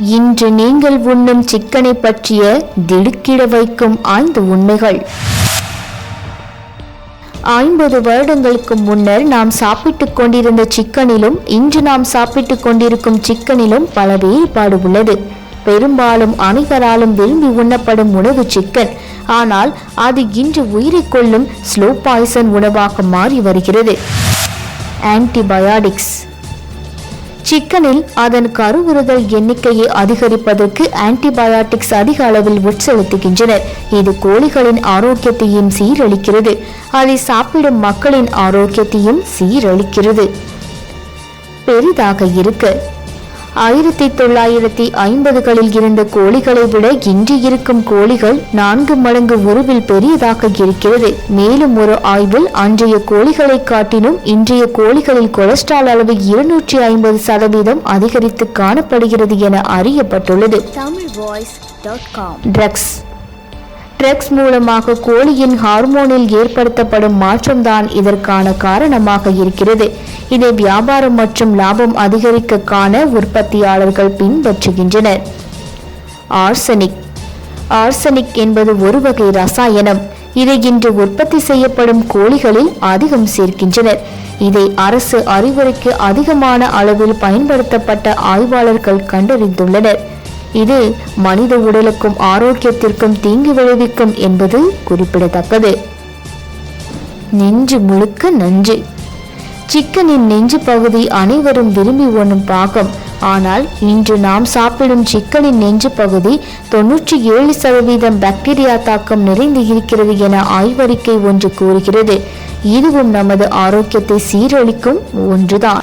இன்று நீங்கள் உண்ணும் சிக்கனை பற்றிய திடுக்கிட வைக்கும் ஐந்து உண்மைகள். ஐம்பது வருடங்களுக்கு முன்னர் நாம் சாப்பிட்டுக் கொண்டிருந்த சிக்கனிலும் இன்று நாம் சாப்பிட்டுக் கொண்டிருக்கும் சிக்கனிலும் பல வேறுபாடு உள்ளது. பெரும்பாலும் அனைவராலும் விரும்பி உண்ணப்படும் உணவு சிக்கன். ஆனால் அது இன்று உயிரை கொள்ளும் ஸ்லோ பாய்சன் உணவாக மாறி வருகிறது. ஆன்டிபயாட்டிக்ஸ் சிக்கனில் அதன் கருவுறுதல் எண்ணிக்கையை அதிகரிப்பதற்கு ஆன்டிபயாட்டிக்ஸ் அதிக அளவில் உட்செலுத்துகின்றனர் இது கோழிகளின் ஆரோக்கியத்தையும் சீரழிக்கிறது. அதை சாப்பிடும் மக்களின் ஆரோக்கியத்தையும் சீரழிக்கிறது. பெரிதாக இருக்க ஆயிரத்தி தொள்ளாயிரத்தி ஐம்பதுகளில் இருந்த கோழிகளை விட இன்று இருக்கும் கோழிகள் நான்கு மடங்கு உருவில் பெரியதாக இருக்கிறது. மேலும் ஒரு ஆய்வில் அன்றைய கோழிகளை காட்டிலும் இன்றைய கோழிகளில் கொலஸ்ட்ரால் அளவு இருநூற்றி ஐம்பது சதவீதம் அதிகரித்து காணப்படுகிறது என அறியப்பட்டுள்ளது. தமிழ் வாய்ஸ் ட்ரக்ஸ் ட்ரக்ஸ் மூலமாக கோழியின் ஹார்மோனில் ஏற்படுத்தப்படும் மாற்றம்தான் இதற்கான காரணமாக இருக்கிறது. இதை வியாபாரம் மற்றும் லாபம் அதிகரிக்க காண உற்பத்தியாளர்கள் பின்பற்றுகின்றனர். ஆர்சனிக். ஆர்சனிக் என்பது ஒரு வகை ரசாயனம். இதை இன்று உற்பத்தி செய்யப்படும் கோழிகளில் அதிகம் சேர்க்கின்றனர். இதை அரசு அறிவுரைக்கு அதிகமான அளவில் பயன்படுத்தப்பட்ட ஆய்வாளர்கள் கண்டறிந்துள்ளனர். இது மனித உடலுக்கும் ஆரோக்கியத்திற்கும் தீங்கு விளைவிக்கும் என்பது குறிப்பிடத்தக்கது. நெஞ்சு முழுக்க நஞ்சு. சிக்கனின் நெஞ்சு பகுதி அனைவரும் விரும்பி உண்ணும் பாகம். ஆனால் இன்று நாம் சாப்பிடும் சிக்கனின் நெஞ்சு பகுதி தொன்னூற்றி ஏழு சதவீதம் பாக்டீரியா தாக்கம் நிறைந்து இருக்கிறது என ஆய்வறிக்கை ஒன்று கூறுகிறது. இதுவும் நமது ஆரோக்கியத்தை சீரழிக்கும் ஒன்றுதான்.